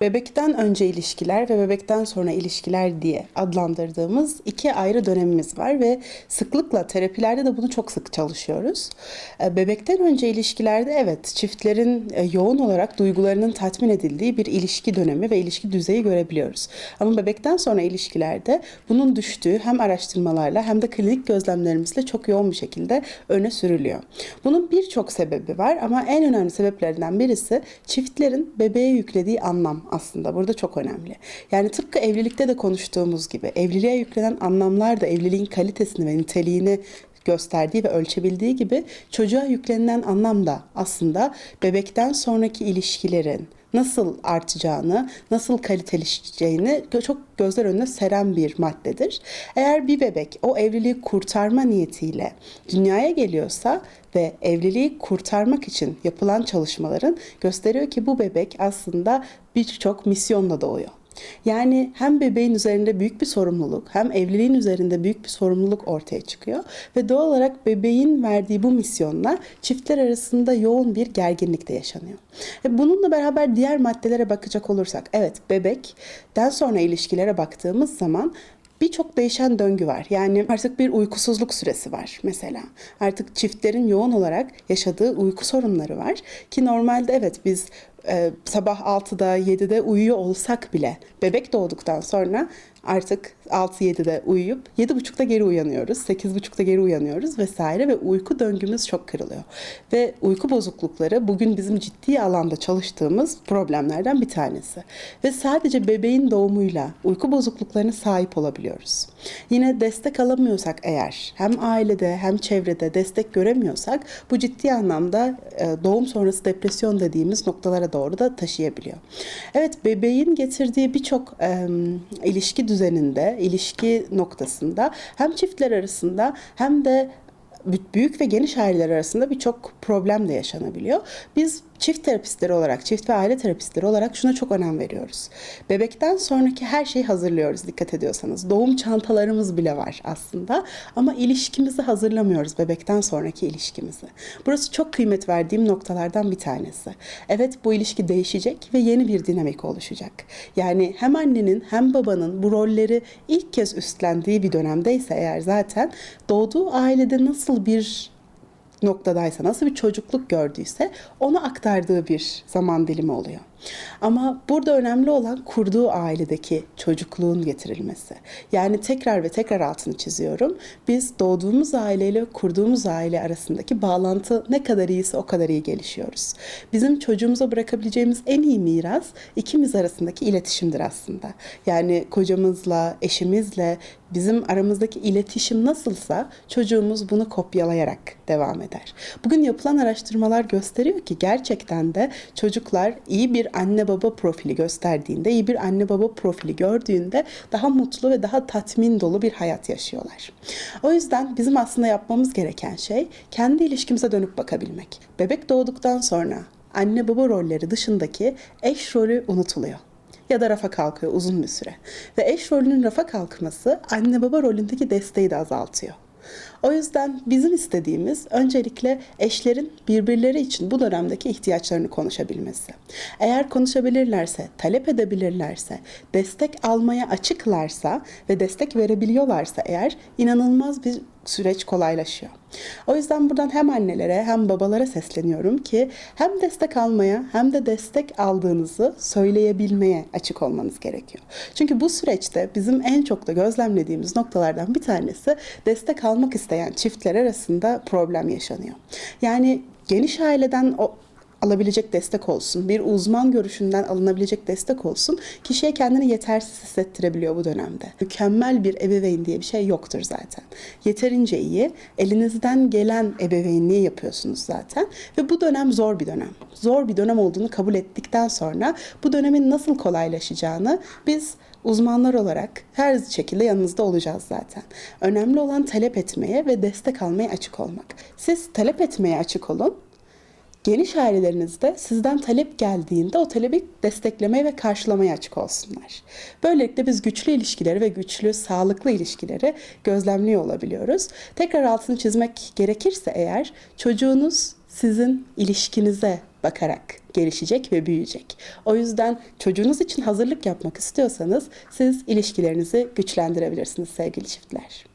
Bebekten önce ilişkiler ve bebekten sonra ilişkiler diye adlandırdığımız iki ayrı dönemimiz var ve sıklıkla terapilerde de bunu çok sık çalışıyoruz. E, Bebekten önce ilişkilerde evet çiftlerin e, yoğun olarak duygularının tatmin edildiği bir ilişki dönemi ve ilişki düzeyi görebiliyoruz. Ama bebekten sonra ilişkilerde bunun düştüğü hem araştırmalarla hem de klinik gözlemlerimizle çok yoğun bir şekilde öne sürülüyor. Bunun birçok sebebi var ama en önemli sebeplerinden birisi çiftlerin bebeğe yüklediği anlam aslında burada çok önemli. Yani tıpkı evlilikte de konuştuğumuz gibi evliliğe yüklenen anlamlar da evliliğin kalitesini ve niteliğini gösterdiği ve ölçebildiği gibi çocuğa yüklenilen anlam da aslında bebekten sonraki ilişkilerin nasıl artacağını, nasıl kaliteleşeceğini çok gözler önüne seren bir maddedir. Eğer bir bebek o evliliği kurtarma niyetiyle dünyaya geliyorsa ve evliliği kurtarmak için yapılan çalışmaların gösteriyor ki bu bebek aslında birçok misyonla doğuyor. Yani hem bebeğin üzerinde büyük bir sorumluluk hem evliliğin üzerinde büyük bir sorumluluk ortaya çıkıyor ve doğal olarak bebeğin verdiği bu misyonla çiftler arasında yoğun bir gerginlik de yaşanıyor. E bununla beraber diğer maddelere bakacak olursak evet bebekten sonra ilişkilere baktığımız zaman birçok değişen döngü var. Yani artık bir uykusuzluk süresi var mesela. Artık çiftlerin yoğun olarak yaşadığı uyku sorunları var ki normalde evet biz e, sabah 6'da 7'de uyuyor olsak bile bebek doğduktan sonra artık 6-7'de uyuyup 7.30'da geri uyanıyoruz. 8.30'da geri uyanıyoruz vesaire ve uyku döngümüz çok kırılıyor. Ve uyku bozuklukları bugün bizim ciddi alanda çalıştığımız problemlerden bir tanesi. Ve sadece bebeğin doğumuyla uyku bozukluklarına sahip olabiliyoruz. Yine destek alamıyorsak eğer hem ailede hem çevrede destek göremiyorsak bu ciddi anlamda e, doğum sonrası depresyon dediğimiz noktalara doğru da taşıyabiliyor. Evet bebeğin getirdiği birçok e, ilişki düzeninde, ilişki noktasında hem çiftler arasında hem de büyük ve geniş aileler arasında birçok problem de yaşanabiliyor. Biz çift terapistleri olarak, çift ve aile terapistleri olarak şuna çok önem veriyoruz. Bebekten sonraki her şeyi hazırlıyoruz dikkat ediyorsanız. Doğum çantalarımız bile var aslında ama ilişkimizi hazırlamıyoruz bebekten sonraki ilişkimizi. Burası çok kıymet verdiğim noktalardan bir tanesi. Evet bu ilişki değişecek ve yeni bir dinamik oluşacak. Yani hem annenin hem babanın bu rolleri ilk kez üstlendiği bir dönemdeyse eğer zaten doğduğu ailede nasıl bir noktadaysa, nasıl bir çocukluk gördüyse onu aktardığı bir zaman dilimi oluyor. Ama burada önemli olan kurduğu ailedeki çocukluğun getirilmesi. Yani tekrar ve tekrar altını çiziyorum. Biz doğduğumuz aileyle kurduğumuz aile arasındaki bağlantı ne kadar iyiyse o kadar iyi gelişiyoruz. Bizim çocuğumuza bırakabileceğimiz en iyi miras ikimiz arasındaki iletişimdir aslında. Yani kocamızla, eşimizle bizim aramızdaki iletişim nasılsa çocuğumuz bunu kopyalayarak devam eder. Bugün yapılan araştırmalar gösteriyor ki gerçekten de çocuklar iyi bir anne baba profili gösterdiğinde, iyi bir anne baba profili gördüğünde daha mutlu ve daha tatmin dolu bir hayat yaşıyorlar. O yüzden bizim aslında yapmamız gereken şey kendi ilişkimize dönüp bakabilmek. Bebek doğduktan sonra anne baba rolleri dışındaki eş rolü unutuluyor ya da rafa kalkıyor uzun bir süre. Ve eş rolünün rafa kalkması anne baba rolündeki desteği de azaltıyor. O yüzden bizim istediğimiz öncelikle eşlerin birbirleri için bu dönemdeki ihtiyaçlarını konuşabilmesi. Eğer konuşabilirlerse, talep edebilirlerse, destek almaya açıklarsa ve destek verebiliyorlarsa eğer inanılmaz bir süreç kolaylaşıyor. O yüzden buradan hem annelere hem babalara sesleniyorum ki hem destek almaya hem de destek aldığınızı söyleyebilmeye açık olmanız gerekiyor. Çünkü bu süreçte bizim en çok da gözlemlediğimiz noktalardan bir tanesi destek almak isteyen çiftler arasında problem yaşanıyor. Yani geniş aileden o alabilecek destek olsun, bir uzman görüşünden alınabilecek destek olsun, kişiye kendini yetersiz hissettirebiliyor bu dönemde. Mükemmel bir ebeveyn diye bir şey yoktur zaten. Yeterince iyi, elinizden gelen ebeveynliği yapıyorsunuz zaten ve bu dönem zor bir dönem. Zor bir dönem olduğunu kabul ettikten sonra bu dönemin nasıl kolaylaşacağını biz uzmanlar olarak her şekilde yanınızda olacağız zaten. Önemli olan talep etmeye ve destek almaya açık olmak. Siz talep etmeye açık olun, geniş ailelerinizde sizden talep geldiğinde o talebi desteklemeye ve karşılamaya açık olsunlar. Böylelikle biz güçlü ilişkileri ve güçlü, sağlıklı ilişkileri gözlemliyor olabiliyoruz. Tekrar altını çizmek gerekirse eğer çocuğunuz sizin ilişkinize bakarak gelişecek ve büyüyecek. O yüzden çocuğunuz için hazırlık yapmak istiyorsanız siz ilişkilerinizi güçlendirebilirsiniz sevgili çiftler.